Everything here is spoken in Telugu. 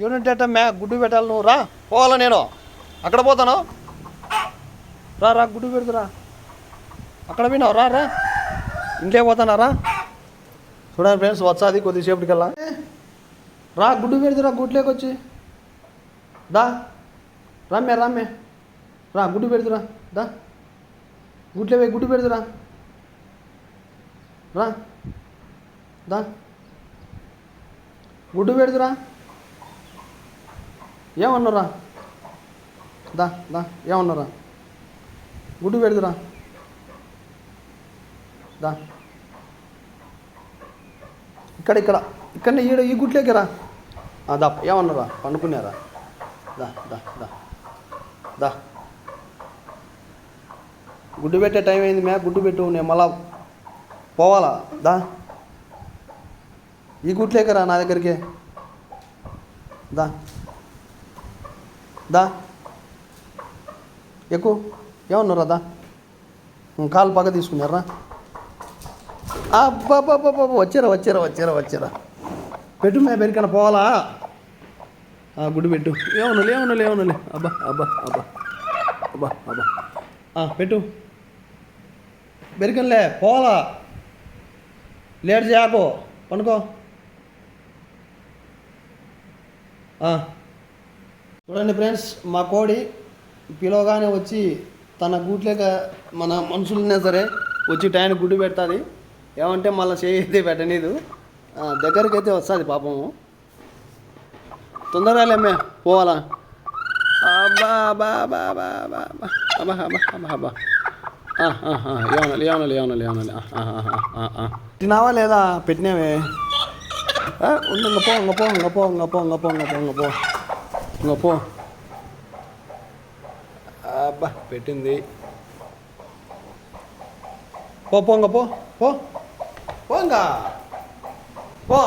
యూనిట్ ఏమిటంటే మ్యా గుడ్డు పెట్టాలి నువ్వు రా. పోవాలా నేను? అక్కడ పోతాను. రా రా గుడ్డు పెడుతురా అక్కడ పోయినావు రా రా. ఇంకే పోతానారా చూడండి ఫ్రెండ్స్ వచ్చాది కొద్దిసేపటికల్లా. రా గుడ్డు పెడుతురా గుడ్లోకి వచ్చి. దా. రమ్మే రమ్మే. రా గుడ్డు పెడుతురా దా. గుడ్లే పోయి గుడ్డు పెడుతురా రా. దా. గుడ్డు పెడుతురా ఏమన్నారా? దా దా ఏమన్నారా? గుడ్డు పెడుతురా దా. ఇక్కడ ఇక్కడ ఇక్కడ ఈడ ఈ గుట్లేకి రా. దా ఏమన్నారా? పండుకున్నారా? దా దా దా. దా. గుడ్డు పెట్టే టైం అయింది మ్యా గుడ్డు పెట్టు నేను మళ్ళా పోవాలా? దా. ఈ గుట్లేకరా నా దగ్గరికి. దా. దా. ఎక్కువ ఏమన్నారా దా? కాలు పక్క తీసుకున్నారా? అబ్బాబ్బాబ్బా వచ్చారా వచ్చారా వచ్చారా వచ్చారా. పెట్టు మే పెరికన పోవాలా? ఆ, గుడి పెట్టు. ఏమన్నా ఏమన్నా ఏమన్నా అబ్బా అబ్బా అబ్బా. అబ్బా అబ్బా. పెట్టు. బెరికన్లే పోవాలా? లేట్ చేయకు. పండుకో ఆ. చూడండి ఫ్రెండ్స్ మా కోడి పిలవగానే వచ్చి తన గూట్లేక మన మనుషులనే సరే వచ్చి టైం గుడ్డు పెడుతుంది. ఏమంటే మళ్ళీ చేయితే పెట్టనీదు. దగ్గరికి అయితే వస్తుంది పాపము. తొందరగా లేమ్మే పోవాలా? అబ్బా అబ్బా అబ్బా అబ్బా అబ్బా అబ్బా అబ్బా అబ్బా అబ్బా ఆ, ఆ, ఆ, ఏమనాలి ఏమనాలి ఏమనాలి ఏమనాలి. తిన్నావా లేదా? పెట్టినావే. ఆ, ఉండు ఇంక పో ఇంకా పో ఇంకా పో ఇంకా పో ఇంకా పో ఇంకా పో పో. ఇంక పో అబ్బా పెట్టింది పో పో ఇంక పో పో పో ఇంకా పో